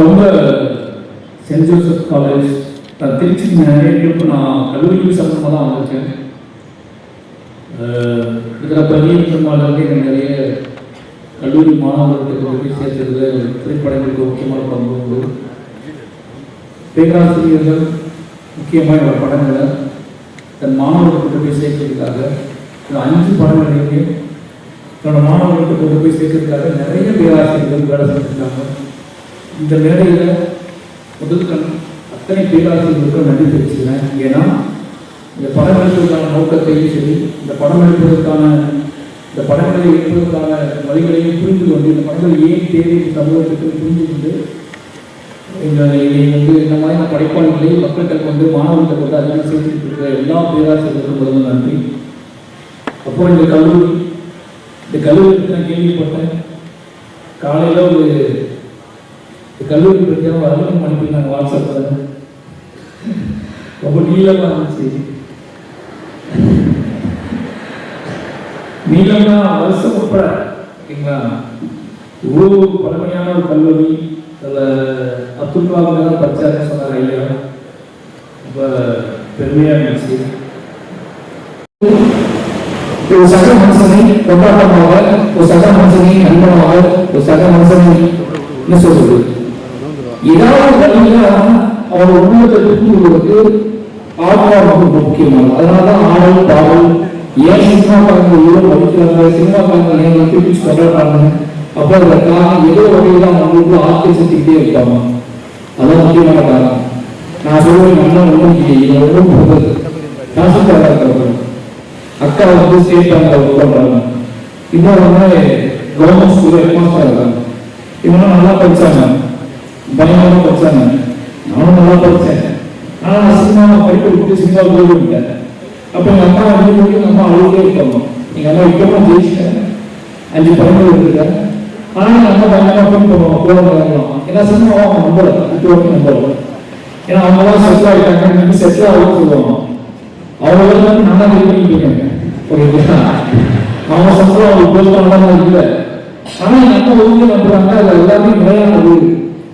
ரொம்ப send Joseph college நான் திருச்சி நிறைய ட்ரிப் நான் கல்லூரிக்கு சம்பந்தமாக தான் வந்திருக்கேன். அஹ் இருக்கிற பெரிய பெருமாளுக்கு எனக்கு நிறைய கல்லூரி மாணவர்களுக்கு போய் சேர்த்தது திரைப்படங்களுக்கு முக்கியமான பங்கு உண்டு. பேராசிரியர்கள் முக்கியமாக என்னோட படங்களை தன் மாணவர்களுக்கு கொண்டு போய் சேர்க்கறதுக்காக இந்த அஞ்சு படங்களையுமே தன்னோட மாணவர்களுக்கு கொண்டு போய் சேர்க்கறதுக்காக நிறைய பேராசிரியர்கள் வேலை செஞ்சுருக்காங்க. இந்த மேடையில் முதல் கண் அத்தனை பேராசிரியர்களுக்கும் நன்றி தெரிவிச்சுக்கிறேன். ஏன்னா இந்த படம் எடுப்பதற்கான நோக்கத்தையும் சரி இந்த படம் எடுப்பதற்கான இந்த படங்களை எடுப்பதற்கான வழிகளையும் புரிந்து கொண்டு இந்த படங்கள் ஏன் தேவை சமூகத்துக்கு புரிந்து கொண்டு இதை வந்து இந்த மாதிரியான படைப்பாளர்களை மக்கள்கிட்ட கொண்டு மாணவர்கிட்ட வந்து அதிகமாக சேர்த்துட்டு இருக்கிற எல்லா பேராசிரியர்களுக்கும் முதல்ல நன்றி. அப்போ இந்த கல்லூரி இந்த கல்லூரி பற்றி நான் கேள்விப்பட்டேன். காலையில் ஒரு கல்லூரி கல்லூரி பற்றியான அனுப்பி நாங்கள் வாட்ஸ்அப்பில் ரொம்ப நீளமாக இருந்துச்சு நீளம்னா வருஷம் உட்பட ஓகேங்களா? இவ்வளோ பழமையான ஒரு கல்லூரி அதில் அப்துல் கலாம் தான் படித்தாருன்னு சொன்னார் ஐயா ரொம்ப பெருமையாக இருந்துச்சு ஒரு சக மனுஷனை கொண்டாட்டமாக ஒரு சக மனுஷனை நண்பனாக ஒரு சக மனுஷனை என்ன சொல்றது ஏதாவது வழியில அவன் உள்ளத்தை புரிந்து கொள்வதற்கு முக்கியமானது. அதனாலதான் ஆடல் பாடல் ஏன் சினிமா படங்கள் இவ்வளவு படிக்கிறாங்க சினிமா படங்கள் ஏன் வந்து கொண்டாடுறாங்க? அப்போ அதுல காரணம் ஏதோ வகையில அவங்களுக்கு ஆட்கள் செஞ்சுக்கிட்டே அதான் முக்கியமான காரணம். நான் சொல்லுவேன் அண்ணன் ஒன்றும் ஒன்றும் போகுது தாசில்தாரா இருக்கிறவங்க அக்கா வந்து ஸ்டேட் பேங்க்ல ஒர்க் பண்றாங்க. இன்னொரு கவர்மெண்ட் ஸ்கூல் ஹெட்மாஸ்டர் இருக்காங்க இவங்க நல்லா படிச்சாங்க. பயங்கரமா படிச்சாங்க. நானும் நல்லா படிச்சேன். ஆனா நான் படிப்பு விட்டு சினிமா போய் விட்டேன் அப்ப எங்க அம்மா வந்து போய் எங்க அம்மா அழுகே இருக்கணும் எங்க அம்மா இப்பமா ஜெயிச்சிட்டேன் அஞ்சு படங்கள் இருக்கேன் ஆனா எங்க அம்மா பயங்கரமா போய் போவோம் போகணும் ஏன்னா சினிமாவும் அவங்க நம்பர் இது வரைக்கும் நம்பல. ஏன்னா அவங்க தான் செட்டில் ஆகிட்டாங்க ஆயிட்டாங்க செட்டில் ஆகும் சொல்லுவாங்க அவங்க வந்து நல்லா நிர்வகிக்கிறாங்க ஓகேங்களா அவங்க சம்பளம் அவங்க போதுமானதாக இல்லை ஆனா எங்க அம்மா ஒழுங்கு நம்புறாங்க. அது எல்லாமே நிலையானது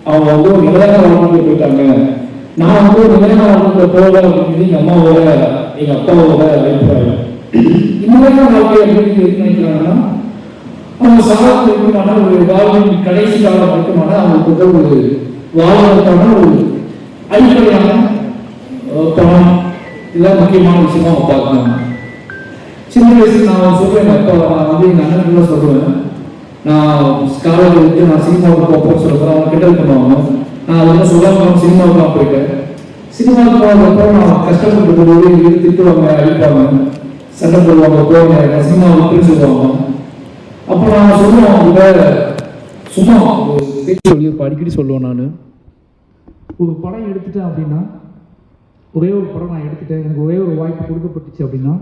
அவங்க வந்து ஒரு நிலையான வாழ்க்கை போயிட்டாங்க. நான் வந்து ஒரு நிலையான வாழ்க்கை போகல அப்படின்னு எங்க அம்மாவோட எங்க அப்பாவோட அபிப்பிராயம் இந்த மாதிரியான வாழ்க்கை எப்படி நினைக்கிறாங்கன்னா அவங்க சாதத்தில் இருக்குமான ஒரு வாழ்வின் கடைசி காலம் இருக்குமான அவங்களுக்கு வந்து ஒரு வாழ்வதற்கான ஒரு அடிப்படையான பணம். இதெல்லாம் முக்கியமான விஷயமா பார்க்கணும். சின்ன வயசுல நான் சொல்றேன் அப்பா நான் வந்து எங்க அண்ணன் சொல்லுவேன் நான் காலேஜ் வந்து நான் சினிமாவுக்கு போப்போம் சொல்றேன் அவங்க கிண்டல் பண்ணுவாங்க. நான் அது வந்து சினிமாவுக்கு நான் போயிட்டேன். சினிமாவுக்கு போனதுக்கப்புறம் நான் கஷ்டப்பட்டு போது இது திட்டுவாங்க அழிப்பாங்க. சண்டை போடுவாங்க போவாங்க நான் பிரிச்சு போவாங்க அப்போ நான் சொல்லுவேன் அவங்க சும்மா பேச்சு சொல்லி அடிக்கடி சொல்லுவேன் நான். ஒரு படம் எடுத்துட்டேன் அப்படின்னா ஒரே ஒரு படம் நான் எடுத்துட்டேன். எனக்கு ஒரே ஒரு வாய்ப்பு கொடுக்கப்பட்டுச்சு அப்படின்னா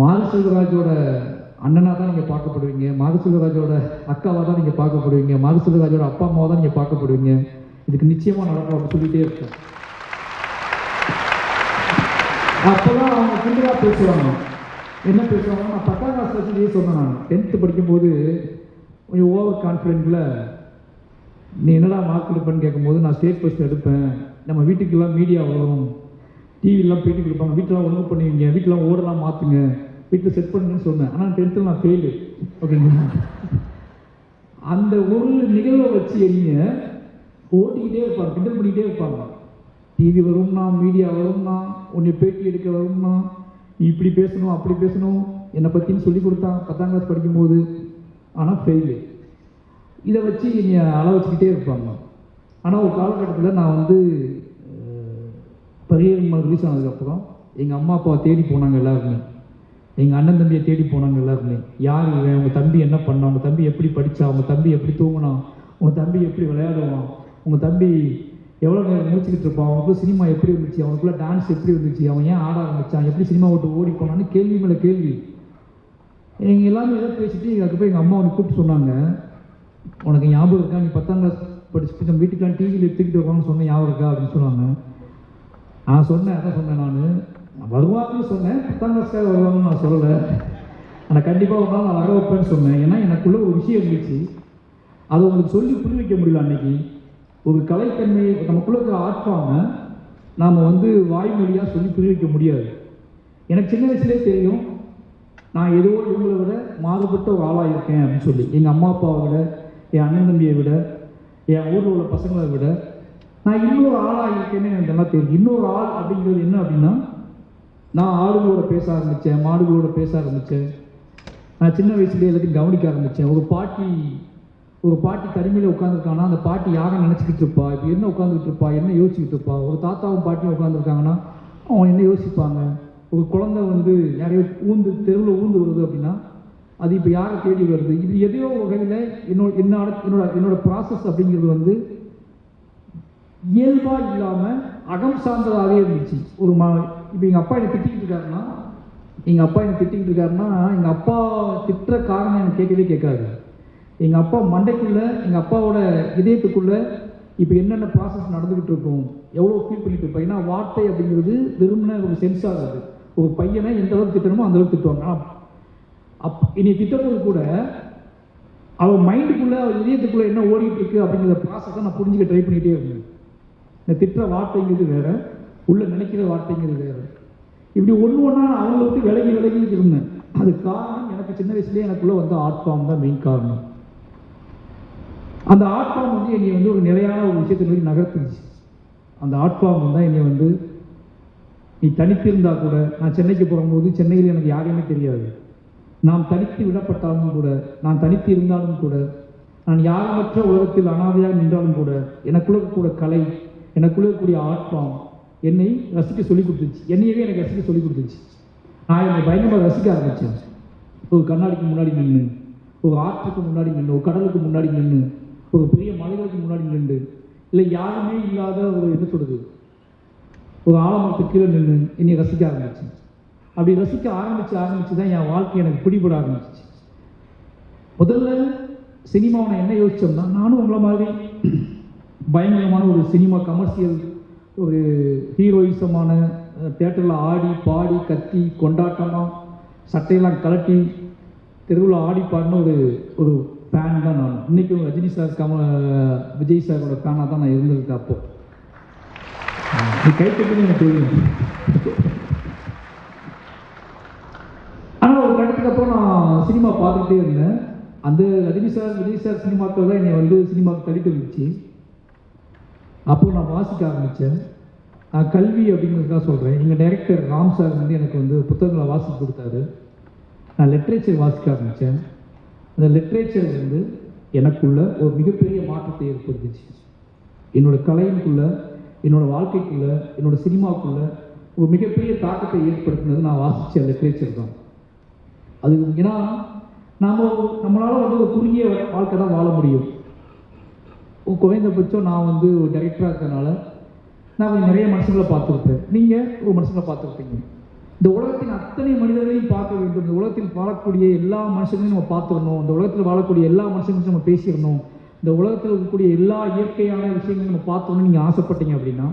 மாதசெல்வராஜோட அண்ணனாக தான் நீங்கள் பார்க்கப்படுவீங்க மாதசுகராஜோட அக்காவாக தான் நீங்கள் பார்க்கப்படுவீங்க மாதசுகராஜோட அப்பா அம்மாவாக தான் நீங்கள் பார்க்கப்படுவீங்க. இதுக்கு நிச்சயமாக நடக்கும் அப்படின்னு சொல்லிகிட்டே இருக்கேன் அப்போதான் அவங்க கிண்டலாக பேசுவாங்க. என்ன பேசுவாங்க நான் பத்தாம் கிளாஸ் வச்சு சொன்னேன் நான். டென்த்து படிக்கும்போது கொஞ்சம் ஓவர் கான்ஃபிடென்ட்டில் நீ என்னடா மார்க் எடுப்பேன்னு கேட்கும்போது நான் ஸ்டேட் ஃபர்ஸ்ட் எடுப்பேன். நம்ம வீட்டுக்கெல்லாம் மீடியா வரும். டிவிலாம் பேட்டி கொடுப்பாங்க. வீட்டெலாம் ஒழுங்கு பண்ணுவீங்க. வீட்டெலாம் ஓடலாம் மாற்றுங்க வீட்டில் செட் பண்ணுங்கன்னு சொன்னேன். ஆனால் டென்த்தில் நான் ஃபெயிலு அப்படின்னு அந்த ஒரு நிகழ்வை வச்சு என்னைய ஓட்டிக்கிட்டே இருப்பாங்க கிண்டல் பண்ணிக்கிட்டே இருப்பாங்க டிவி வரும்னா மீடியா வரும்னா உன்னை பேட்டி எடுக்க வரும்னா நீ இப்படி பேசணும் அப்படி பேசணும் என்னை பற்றின்னு சொல்லி கொடுத்தான். பத்தாம் கிளாஸ் படிக்கும்போது. ஆனால் ஃபெயிலு இதை வச்சு என்னை அள வச்சுக்கிட்டே இருப்பாங்க. ஆனால் ஒரு காலகட்டத்தில் நான் வந்து பரியல் ரிலீஸ் ஆனதுக்கப்புறம் எங்கள் அம்மா அப்பாவை தேடி போனாங்க எல்லாருமே. எங்கள் அண்ணன் தம்பியை தேடி போனாங்க எல்லாருமே. யார் இவன்? உங்கள் தம்பி என்ன பண்ணான்? உங்கள் தம்பி எப்படி படித்தான் உங்கள் தம்பி எப்படி தூங்கினான்? உங்கள் தம்பி எப்படி விளையாடுவான்? உங்கள் தம்பி எவ்வளோ நேரம் முடிச்சுக்கிட்டு இருப்பான்? அவனுக்குள்ள சினிமா எப்படி இருந்துச்சு? அவனுக்குள்ள டான்ஸ் எப்படி இருந்துச்சு? அவன் ஏன் ஆட ஆரம்பிச்சான்? எப்படி சினிமா விட்டு ஓடி போனான்னு கேள்வி மேலே கேள்வி. எங்கள் எல்லாமே எதாவது பேசிட்டு அதுக்கப்புறம் எங்கள் அம்மா வந்து கூப்பிட்டு சொன்னாங்க. உனக்கு ஞாபகம் இருக்கா? நீ பத்தாம் கிளாஸ் படிச்சுட்டு நம்ம வீட்டுக்கெலாம் டிவியில் எடுத்துக்கிட்டு இருக்கான்னு சொன்னேன் ஞாபகம் இருக்கா? அப்படின்னு சொன்னாங்க. நான் சொன்னேன் அதான் சொன்னேன் நான். வருவாங்கன்னு சொன்னேன் பத்தாம் கிளாஸ்க்காக வருவாங்கன்னு நான் சொல்லலை. ஆனால் கண்டிப்பாக ஒரு நாள் நான் வர வைப்பேன்னு சொன்னேன். ஏன்னா எனக்குள்ள ஒரு விஷயம் இருந்துச்சு. அதை உங்களுக்கு சொல்லி புரிய வைக்க முடியல அன்னைக்கு. ஒரு கலைத்தன்மை நமக்குள்ளே இருக்கிற ஆற்றாம நாம் வந்து வாய்மொழியாக சொல்லி புரிய வைக்க முடியாது. எனக்கு சின்ன வயசுலேயே தெரியும் நான் ஏதோ இவங்களை விட மாறுபட்ட ஒரு ஆளாக இருக்கேன் அப்படின்னு சொல்லி. எங்கள் அம்மா அப்பாவை விட என் அண்ணன் தம்பியை விட என் ஊரில் உள்ள பசங்களை விட நான் இன்னொரு ஆளாக இருக்கேன்னு எனக்கு நல்லா தெரியும். இன்னொரு ஆள் அப்படிங்கிறது என்ன அப்படின்னா நான் ஆடுகளோட பேச ஆரம்பித்தேன் மாடுகளோட பேச ஆரம்பித்தேன் நான் சின்ன வயசுலேயே எல்லாத்தையும் கவனிக்க ஆரம்பித்தேன் ஒரு பாட்டி ஒரு பாட்டி தனிமையில் உட்காந்துருக்காங்கன்னா அந்த பாட்டி யாரை நினச்சிக்கிட்டு இருப்பா? இப்போ என்ன உட்காந்துக்கிட்டு இருப்பா? என்ன யோசிச்சுக்கிட்டு இருப்பா? ஒரு தாத்தாவும் பாட்டியும் உட்காந்துருக்காங்கன்னா அவங்க என்ன யோசிப்பாங்க? ஒரு குழந்தை வந்து யாரையோ ஊந்து தெருவில் ஊந்து வருது அப்படின்னா அது இப்போ யாரை தேடி வருது? இது எதையோ வகையில் என்னோட என்னோட என்னோட என்னோட ப்ராசஸ் அப்படிங்கிறது வந்து இயல்பாக இல்லாமல் அகம் சார்ந்ததாகவே இருந்துச்சு. ஒரு மா இப்போ எங்கள் அப்பா என்னை திட்டிக்கிட்டு இருக்காருன்னா எங்கள் அப்பா என்னை திட்டிக்கிட்டு இருக்காருன்னா எங்கள் அப்பா திட்டுற காரணம் எனக்கு கேட்கவே கேட்காது. எங்கள் அப்பா மண்டைக்குள்ளே எங்கள் அப்பாவோட இதயத்துக்குள்ளே இப்போ என்னென்ன ப்ராசஸ் நடந்துக்கிட்டு இருக்கும் எவ்வளோ ஃபீல் பண்ணிட்டு இருப்போம். ஏன்னா வார்த்தை அப்படிங்கிறது வெறுமனே ஒரு சென்ஸ் ஆகுது ஒரு பையனை எந்த அளவுக்கு திட்டணுமோ அந்த அளவுக்கு திட்டுவாங்க. அப் என்னை திட்டும்போது கூட அவன் மைண்டுக்குள்ளே அவன் இதயத்துக்குள்ளே என்ன ஓடிட்டு இருக்கு அப்படிங்கிற ப்ராசஸை நான் புரிஞ்சுக்க ட்ரை பண்ணிகிட்டே இருந்தேன். இந்த திட்டுற வார்த்தைங்கிறது வேறு. உள்ள நினைக்கிற வார்த்தைங்கிறது வேறு. இப்படி ஒன்று ஒன்றா அவங்கள விட்டு விலகி விலகி இருந்தேன். அது காரணம் எனக்கு சின்ன வயசுலேயே எனக்குள்ள வந்த ஆர்ட் ஃபார்ம் தான் மெயின் காரணம். அந்த ஆர்ட் ஃபார்ம் வந்து என்னை வந்து ஒரு நிலையான ஒரு விஷயத்தை நோக்கி நகர்த்துச்சு. அந்த ஆர்ட் ஃபார்ம் தான் என்னை வந்து நீ தனித்திருந்தா கூட நான் சென்னைக்கு போகும்போது சென்னையில் எனக்கு யாரையுமே தெரியாது. நாம் தனித்து விடப்பட்டாலும் கூட நான் தனித்து இருந்தாலும் கூட நான் யாரமற்ற உலகத்தில் அனாதையாக நின்றாலும் கூட எனக்குள்ள கூட கலை எனக்குள்ள இருக்கக்கூடிய ஆர்ட் ஃபார்ம் என்னை ரசிக்க சொல்லி கொடுத்துருச்சு என்னையவே எனக்கு ரசிக்க சொல்லி கொடுத்துருச்சு நான் என்னை பயங்கரமாக ரசிக்க ஆரம்பித்தேன் ஒரு கண்ணாடிக்கு முன்னாடி நின்று ஒரு ஆற்றுக்கு முன்னாடி நின்று ஒரு கடலுக்கு முன்னாடி நின்று ஒரு பெரிய மலைகளுக்கு முன்னாடி நின்று இல்லை யாருமே இல்லாத ஒரு என்ன சொல்கிறது ஒரு ஆலமரத்துக்கு கீழே நின்று என்னை ரசிக்க ஆரம்பிச்சேன். அப்படி ரசிக்க ஆரம்பித்து ஆரம்பித்து தான் என் வாழ்க்கை எனக்கு பிடிபட ஆரம்பிச்சிச்சு. முதல்ல சினிமாவை நான் என்ன யோசித்தோம்னா நானும் உங்களை மாதிரி பயங்கரமான ஒரு சினிமா கமர்ஷியல் ஒரு ஹீரோயிசமான தேட்டரில் ஆடி பாடி கத்தி கொண்டாட்டமாக சட்டையெல்லாம் கலட்டி தெருவில் ஆடி பாடின ஒரு ஒரு ஃபேன் தான் நான். இன்றைக்கும் ரஜினி சார் கம விஜய் சாரோட ஃபேனாக தான் நான் இருந்திருக்கேன் அப்போ. நீ கைத்தட்டு எனக்கு தெரியும். ஆனால் ஒரு கட்டத்துக்கு அப்புறம் நான் சினிமா பார்த்துக்கிட்டே இருந்தேன். அந்த ரஜினி சார் விஜய் சார் சினிமாக்கள் தான் என்னை வந்து சினிமாவுக்கு தள்ளிட்டு இருந்துச்சு அப்போ நான் வாசிக்க ஆரம்பித்தேன் கல்வி அப்படிங்கிறதுக்காக சொல்கிறேன் எங்கள் டைரக்டர் ராம் சார் வந்து எனக்கு வந்து புத்தகங்களை வாசித்து கொடுத்தாரு. நான் லிட்ரேச்சர் வாசிக்க ஆரம்பித்தேன் அந்த லிட்ரேச்சர் வந்து எனக்குள்ள ஒரு மிகப்பெரிய மாற்றத்தை ஏற்படுத்துச்சு. என்னோடய கலையினுக்குள்ளே என்னோடய வாழ்க்கைக்குள்ளே என்னோட சினிமாவுக்குள்ளே ஒரு மிகப்பெரிய தாக்கத்தை ஏற்படுத்தினது நான் வாசித்த லிட்ரேச்சர் தான். அது ஏன்னா நாம் நம்மளால் வந்து ஒரு குறுகிய வாழ்க்கை தான் வாழ முடியும். குறைந்தபட்சம் நான் வந்து ஒரு டைரக்டராக இருக்கிறனால நான் கொஞ்சம் நிறைய மனுஷங்களை பார்த்துருப்பேன் நீங்கள் ஒரு மனுஷங்களை பார்த்துருப்பீங்க இந்த உலகத்தின் அத்தனை மனிதர்களையும் பார்க்க வேண்டும். இந்த உலகத்தில் வாழக்கூடிய எல்லா மனுஷங்களையும் நம்ம பார்த்துடணும். இந்த உலகத்தில் வாழக்கூடிய எல்லா மனுஷங்களையும் நம்ம பேசிடணும். இந்த உலகத்தில் இருக்கக்கூடிய எல்லா இயற்கையான விஷயங்களையும் நம்ம பார்த்தோம்னு நீங்கள் ஆசைப்பட்டீங்க அப்படின்னா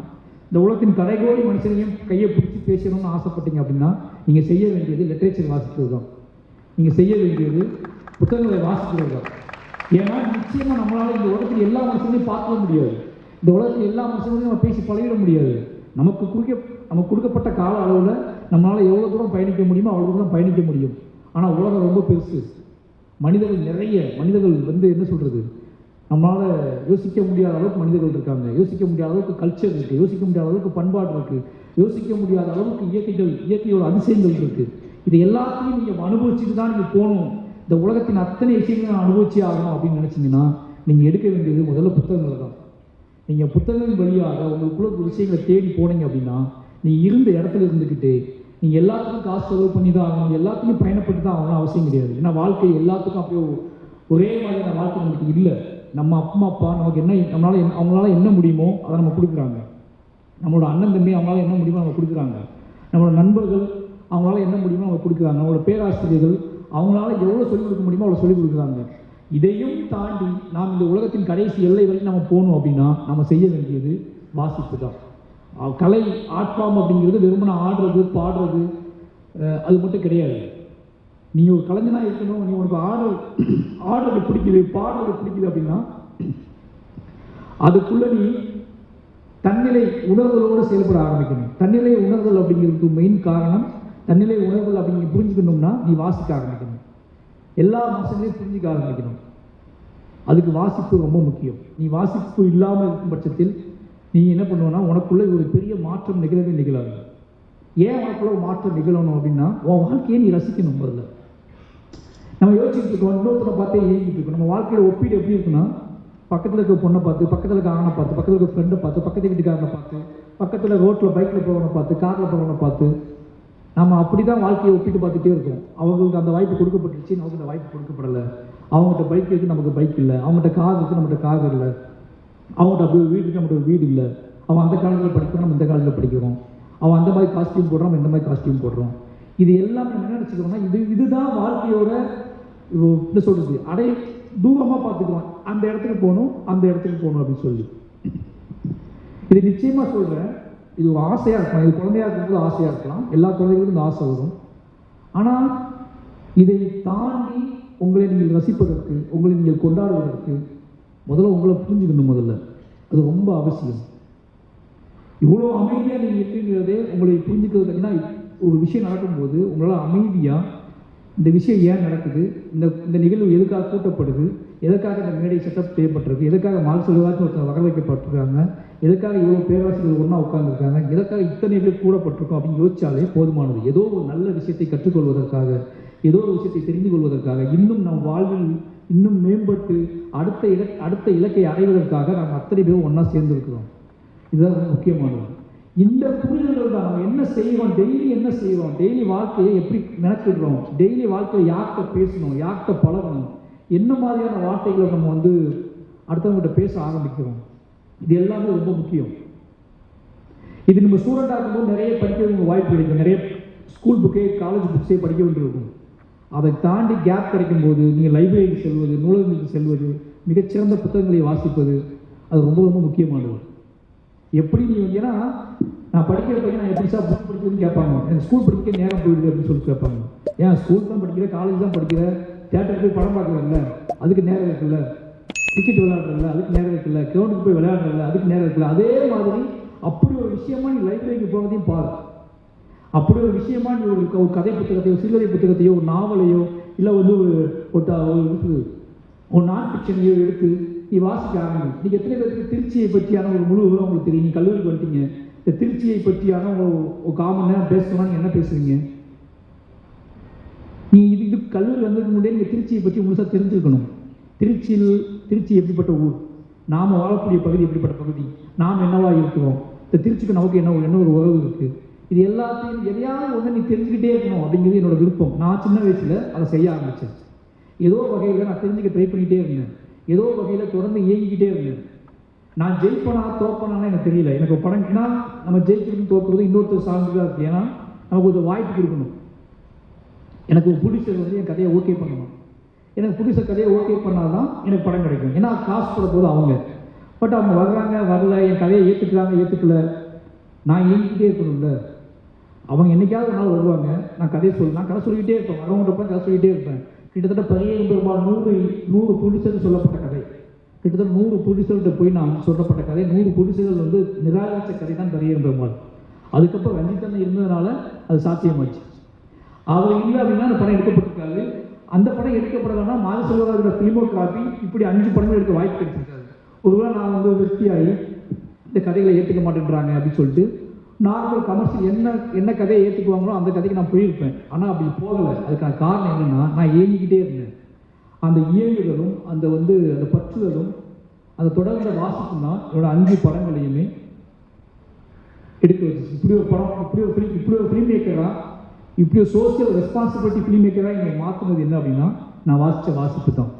இந்த உலகத்தின் கடைகோடி மனுஷனையும் கையை பிடிச்சி பேசணும்னு ஆசைப்பட்டீங்க அப்படின்னா நீங்கள் செய்ய வேண்டியது லிட்ரேச்சர் வாசிக்கிறது தான் நீங்கள் செய்ய வேண்டியது புத்தகங்களை வாசிக்கிறது தான் ஏன்னா நிச்சயமாக நம்மளால் இந்த உலகத்தில் எல்லா மனுஷங்களையும் பார்க்க முடியாது. இந்த உலகத்தில் எல்லா மனுஷங்களையும் நம்ம பேசி பழகிட முடியாது. நமக்கு கொடுக்க நமக்கு கொடுக்கப்பட்ட கால அளவில் நம்மளால் எவ்வளோ தூரம் பயணிக்க முடியுமோ அவ்வளோ தூரம் பயணிக்க முடியும். ஆனால் உலகம் ரொம்ப பெருசு. மனிதர்கள் நிறைய மனிதர்கள் வந்து என்ன சொல்கிறது நம்மளால் யோசிக்க முடியாத அளவுக்கு மனிதர்கள் இருக்காங்க. யோசிக்க முடியாத அளவுக்கு கல்ச்சர் இருக்குது யோசிக்க முடியாத அளவுக்கு பண்பாடு இருக்குது யோசிக்க முடியாத அளவுக்கு இயற்கைகள் இயற்கையோட அதிசயங்கள் இருக்குது இது எல்லாத்தையும் நீங்கள் அனுபவிச்சுட்டு தான் நீங்கள் போகணும். இந்த உலகத்தின் அத்தனை விஷயங்களும் நான் அனுபவிச்சே ஆகணும் அப்படின்னு நினச்சிங்கன்னா நீங்கள் எடுக்க வேண்டியது முதல்ல புத்தகங்கள் தான். நீங்கள் புத்தகங்கள் வழியாக உங்களுக்குள்ள ஒரு விஷயங்களை தேடி போனீங்க அப்படின்னா நீங்கள் இருந்த இடத்துல இருந்துக்கிட்டு நீங்கள் எல்லாத்துக்கும் காசு செலவு பண்ணி தான் ஆகணும் எல்லாத்துக்கும் பயணப்பட்டு தான் ஆகணும் அவசியம் கிடையாது. ஏன்னா வாழ்க்கை எல்லாத்துக்கும் அப்படியே ஒரே மாதிரியான வாழ்க்கை நம்மளுக்கு இல்லை. நம்ம அம்மா அப்பா நமக்கு என்ன நம்மளால் என்ன அவங்களால என்ன முடியுமோ அதை நம்ம கொடுக்குறாங்க. நம்மளோட அண்ணன் தம்பி அவங்களால என்ன முடியுமோ அவங்க கொடுக்குறாங்க. நம்மளோட நண்பர்கள் அவங்களால என்ன முடியுமோ அவங்க கொடுக்குறாங்க. நம்மளோட பேராசிரியர்கள் அவங்களால எவ்வளோ சொல்லிக் கொடுக்க முடியுமோ அவ்வளோ சொல்லிக் கொடுக்குறாங்க. இதையும் தாண்டி நாம் இந்த உலகத்தின் கடைசி எல்லை வரைக்கும் நம்ம போகணும் அப்படின்னா நம்ம செய்ய வேண்டியது வாசிப்பு தான். கலை ஆர்ட் ஃபார்ம் அப்படிங்கிறது வெறுமனை ஆடுறது பாடுறது அது மட்டும் கிடையாது. நீ ஒரு கலைஞனாக இருக்கணும் நீ உனக்கு ஆடுற ஆடுறது பிடிக்குது பாடுறது பிடிக்குது அப்படின்னா அதுக்குள்ள நீ தன்னிலை உணர்தலோடு செயல்பட ஆரம்பிக்கணும். தன்னிலை உணர்தல் அப்படிங்கிறதுக்கு மெயின் காரணம் தன்னிலை உணர்தல் அப்படிங்க புரிஞ்சுக்கணும்னா நீ வாசிக்க ஆரம்பிக்கணும். எல்லா மனுஷங்களையும் புரிஞ்சுக்க ஆரம்பிக்கணும். அதுக்கு வாசிப்பு ரொம்ப முக்கியம். நீ வாசிப்பு இல்லாமல் இருக்கும் பட்சத்தில் நீ என்ன பண்ணுவேன்னா உனக்குள்ள ஒரு பெரிய மாற்றம் நிகழவே நிகழாது. ஏன் உனக்குள்ள ஒரு மாற்றம் நிகழணும் அப்படின்னா உன் வாழ்க்கையை நீ ரசிக்கணும் முதல்ல. நம்ம யோசிச்சுட்டு இருக்கோம் இன்னொருத்தரை பார்த்தே ஏங்கிட்டு இருக்கோம். நம்ம வாழ்க்கையில ஒப்பீடு எப்படி இருக்குன்னா பக்கத்தில் இருக்க பொண்ணை பார்த்து பக்கத்தில் இருக்க ஆணை பார்த்து பக்கத்தில் இருக்க ஃப்ரெண்டை பார்த்து பக்கத்து வீட்டுக்காரனை பார்த்து பக்கத்தில் ரோட்டில் பைக்கில் போகிறவனை பார்த்து காரில் போகிறவனை பார்த்து நம்ம அப்படி தான் வாழ்க்கையை ஒப்பிட்டு பார்த்துட்டே இருக்கோம். அவங்களுக்கு அந்த வாய்ப்பு கொடுக்கப்பட்டுருச்சு நமக்கு அந்த வாய்ப்பு கொடுக்கப்படலை. அவங்ககிட்ட பைக் இருக்கு நமக்கு பைக் இல்லை. அவங்ககிட்ட கார் இருக்குது நம்மகிட்ட கார் இல்லை. அவங்ககிட்ட அப்படி வீட்டுக்கு வீடு நம்மகிட்ட வீடு இல்லை. அவன் அந்த காலத்தில் படிக்கிறோம் நம்ம இந்த காலத்தில் படிக்கிறோம். அவன் அந்த மாதிரி காஸ்டியூம் போடுறான் நம்ம இந்த மாதிரி காஸ்டியூம் போடுறோம். இது எல்லாமே என்ன நினச்சிக்கிறோம்னா இது இதுதான் வாழ்க்கையோட என்ன சொல்கிறது அடைய தூரமாக பார்த்துக்குவான் அந்த இடத்துக்கு போகணும் அந்த இடத்துக்கு போகணும் அப்படின்னு சொல்லி. இது நிச்சயமாக சொல்கிறேன் இது ஒரு ஆசையாக இருக்கலாம். இது குழந்தையா இருக்கும்போது ஆசையாக இருக்கலாம். எல்லா குழந்தைகளுக்கும் இந்த ஆசை வரும். ஆனால் இதை தாண்டி உங்களை நீங்கள் ரசிப்பதற்கு உங்களை நீங்கள் கொண்டாடுவதற்கு முதல்ல உங்களை புரிஞ்சுக்கணும் முதல்ல. அது ரொம்ப அவசியம். இவ்வளோ அமைதியாக நீங்கள் இருக்குங்கிறதே உங்களை புரிஞ்சுக்கிறது ஒரு விஷயம் நடக்கும்போது உங்களால் அமைதியாக இந்த விஷயம் ஏன் நடக்குது? இந்த இந்த நிகழ்வு எதுக்காக கூட்டப்படுது? எதுக்காக இந்த மேடை செட்டப் செய்யப்பட்டிருக்கு? எதுக்காக மால் செல்வாச்சும் ஒருத்தர் வர வைக்கப்பட்டிருக்காங்க எதுக்காக இவ்வளோ பேராசிரியர்கள் ஒன்றா உட்காந்துருக்காங்க எதுக்காக இத்தனை பேர் கூடப்பட்டிருக்கோம் அப்படின்னு யோசிச்சாலே போதுமானது. ஏதோ ஒரு நல்ல விஷயத்தை கற்றுக்கொள்வதற்காக ஏதோ ஒரு விஷயத்தை தெரிந்து கொள்வதற்காக இன்னும் நம் வாழ்வில் இன்னும் மேம்பட்டு அடுத்த இல அடுத்த இலக்கை அடைவதற்காக நாம் அத்தனை பேரும் ஒன்றா சேர்ந்துருக்கிறோம். இதுதான் முக்கியமானது. இந்த புரிதல்கள் தான் நம்ம என்ன செய்கிறோம் டெய்லி என்ன செய்கிறோம் டெய்லி வாழ்க்கையை எப்படி நினைச்சிடுறோம் டெய்லி வாழ்க்கையில் யார்கிட்ட பேசணும்? யார்கிட்ட பழகணும்? என்ன மாதிரியான வார்த்தைகளை நம்ம வந்து அடுத்தவங்ககிட்ட பேச ஆரம்பிக்கிறோம்? இது எல்லாமே ரொம்ப முக்கியம். இது நம்ம ஸ்டூடெண்டாக இருக்கும்போது நிறைய படிக்க வாய்ப்பு கிடைக்கும். நிறைய ஸ்கூல் புக்கே காலேஜ் புக்ஸே படிக்க வேண்டியிருக்கும். அதை தாண்டி கேப் கிடைக்கும் போது நீங்கள் லைப்ரரிக்கு செல்வது நூலகங்களுக்கு செல்வது மிகச்சிறந்த புத்தகங்களை வாசிப்பது அது ரொம்ப ரொம்ப முக்கியமானது. எப்படி நீ ஏன்னா நான் படிக்கிற பையன் நான் எப்படி சார் புக் படிக்கிறதுன்னு கேட்பாங்க. எனக்கு ஸ்கூல் படிக்க நேரம் போயிடுது அப்படின்னு சொல்லி கேட்பாங்க. ஏன் ஸ்கூல் தான் படிக்கிற காலேஜ் தான் படிக்கிற தேட்டருக்கு போய் படம் பார்க்கறதில்ல அதுக்கு நேரம் இருக்குல்ல? கிரிக்கெட் விளையாடுறதில்ல அதுக்கு நேரம் இருக்குல்ல? கிரவுண்டுக்கு போய் விளையாடுறதில்ல அதுக்கு நேரம் இருக்குல்ல? அதே மாதிரி அப்படி ஒரு விஷயமா நீ லைப்ரரிக்கு போனதையும் பாரு. அப்படி ஒரு விஷயமா நீ ஒரு ஒரு கதை புத்தகத்தையோ சிறுகதை புத்தகத்தையோ ஒரு நாவலையோ இல்லை வந்து ஒரு ஒரு ஒரு நான் ஃபிக்ஷனையோ எடுத்து நீ வாசிக்க ஆரம்பி நீங்கள் எத்தனை பேருக்கு திருச்சியை பற்றியான ஒரு முழு விவரம் உங்களுக்கு தெரியும்? நீங்கள் கல்லூரிக்கு வந்துட்டீங்க. இந்த திருச்சியை பற்றியான ஒரு காமன் நேரம் பேசணும்னா நீங்கள் என்ன பேசுவீங்க நீ இது இது கல்லூரி வந்ததுக்கு முன்னாடி நீங்கள் திருச்சியை பற்றி முழுசாக தெரிஞ்சுக்கணும் திருச்சியில் திருச்சி எப்படிப்பட்ட ஊர்? நாம் வாழக்கூடிய பகுதி எப்படிப்பட்ட பகுதி? நாம் என்னவா இருக்கிறோம்? இந்த திருச்சிக்கு நமக்கு என்ன என்ன ஒரு உறவு இருக்குது இது எல்லாத்தையும் எதையாவது ஒன்று நீ தெரிஞ்சுக்கிட்டே இருக்கணும் அப்படிங்கிறது என்னோட விருப்பம். நான் சின்ன வயசில் அதை செய்ய ஆரம்பித்தேன் ஏதோ வகையில் நான் தெரிஞ்சுக்க ட்ரை பண்ணிகிட்டே இருந்தேன். ஏதோ வகையில் தொடர்ந்து இயங்கிக்கிட்டே இருந்தது. நான் ஜெயிப்பனா தோப்பனான்னு எனக்கு தெரியல. எனக்கு படம் படம்னா நம்ம ஜெயிக்கிறது தோக்குறது இன்னொருத்தர் சார்ந்துதான் இருக்குது ஏன்னா நமக்கு ஒரு வாய்ப்பு கொடுக்கணும். எனக்கு பிடிச்சது வந்து என் கதையை ஓகே பண்ணணும். எனக்கு ப்ரொடியூசர் கதையை ஓகே பண்ணாதான் எனக்கு படம் கிடைக்கும். ஏன்னா காசு போட போது அவங்க. பட் அவங்க வர்றாங்க வரல என் கதையை ஏற்றுக்கிறாங்க ஏற்றுக்கல நான் ஏங்கிக்கிட்டே இருக்கணும்ல. அவங்க என்னைக்காவது ஒரு நாள் வருவாங்க. நான் கதையை சொல்லலாம் நான் கதை சொல்லிக்கிட்டே இருப்பேன். வரவங்க கதை சொல்லிக்கிட்டே இருப்பேன். கிட்டத்தட்ட பதினேழு பெருமாள் நூறு நூறு புரிசல் சொல்லப்பட்ட கதை. கிட்டத்தட்ட நூறு புரிசல்கிட்ட போய் நான் சொல்லப்பட்ட கதை. நூறு ப்ரொடியூசர்கள் வந்து நிராகரித்த கதை தான் பதினேழு பெருமாள். அதுக்கப்புறம் ரஞ்சித்தனை இருந்ததுனால அது சாத்தியமாச்சு. அவர் இல்லை அப்படின்னா அந்த படம் எடுக்கப்பட்டிருக்காரு. அந்த படம் எடுக்கப்படலைன்னா மாதசெல்வராஜோட ஃபிலிமோகிராஃபி இப்படி அஞ்சு படங்கள் எடுக்க வாய்ப்பு கிடைச்சிருக்காரு ஒருவேளை நான் வந்து வெற்றியாகி இந்த கதைகளை ஏற்றுக்க மாட்டேன்றாங்க அப்படின்னு சொல்லிட்டு நார்மல் கமர்ஷியல் என்ன என்ன கதையை ஏற்றுக்குவாங்களோ அந்த கதைக்கு நான் போயிருப்பேன். ஆனால் அப்படி போகலை. அதுக்கான காரணம் என்னென்னா நான் ஏங்கிக்கிட்டே இருந்தேன். அந்த இயங்குதலும் அந்த வந்து அந்த பற்றுதலும் அந்த தொடர்ந்த வாசிக்கும் தான் என்னோட அஞ்சு படங்களையுமே எடுக்க வச்சு இப்படி ஒரு படம் இப்படி ஒரு ஃபிலிம் இப்படி ஒரு ஃபிலிம் மேக்கராக இப்படி ஒரு சோசியல் ரெஸ்பான்சிபிலிட்டி ஃபிலிம் மேக்கராக இங்கே மாற்றினது என்ன அப்படின்னா நான் வாசித்த வாசிப்பு தான்.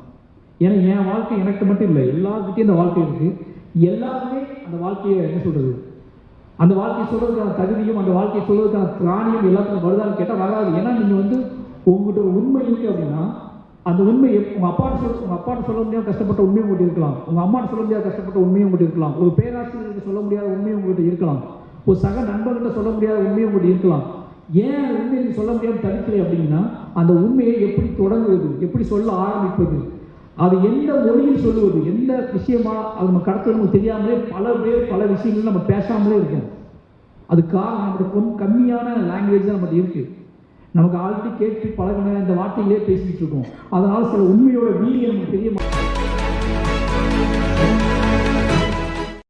ஏன்னா என் வாழ்க்கை எனக்கு மட்டும் இல்லை எல்லாருக்கிட்டையும் அந்த வாழ்க்கை இருக்குது எல்லாருமே அந்த வாழ்க்கையை என்ன சொல்கிறது அந்த வாழ்க்கை சொல்றதுக்கான தகுதியும் அந்த வாழ்க்கையை சொல்றதுக்கான திராணியம் எல்லாத்துக்கும் வருதான்னு கேட்டால் வராது. ஏன்னா நீங்கள் வந்து உங்ககிட்ட உண்மை இருக்குது அப்படின்னா அந்த உண்மை எப்- அப்பாட்ட சொல்ல உங்கள் அப்பாட்ட சொல்ல முடியாத கஷ்டப்பட்ட உண்மையும் உங்கள்கிட்ட இருக்கலாம். உங்கள் அம்மாட்ட சொல்ல முடியாத கஷ்டப்பட்ட உண்மையும் உங்கள்கிட்ட இருக்கலாம். ஒரு பேராசிரியருக்கு சொல்ல முடியாத உண்மையும் உங்கள்கிட்ட இருக்கலாம். ஒரு சக நண்பர்கிட்ட சொல்ல முடியாத உண்மையும் உங்கள்கிட்ட இருக்கலாம். ஏன் உண்மையை சொல்ல முடியாமல் தடுக்கலை அப்படின்னா அந்த உண்மையை எப்படி தொடங்குவது எப்படி சொல்ல ஆரம்பிப்பது அது எந்த மொழியில் சொல்லுவது எந்த விஷயமா அது நம்ம கடத்தணும் தெரியாமலே பல பேர் பல விஷயங்கள் நம்ம பேசாமலே இருக்கோம். அது காரணம் நம்மளுக்கு ரொம்ப கம்மியான லாங்குவேஜ் தான் நம்மகிட்ட இருக்கு. நமக்கு ஆல்ரெடி கேட்டு பழகின இந்த வார்த்தையிலே பேசிக்கிட்டு இருக்கோம். அதனால சில உண்மையோட வீரியம் நமக்கு தெரிய மாட்டேங்குது.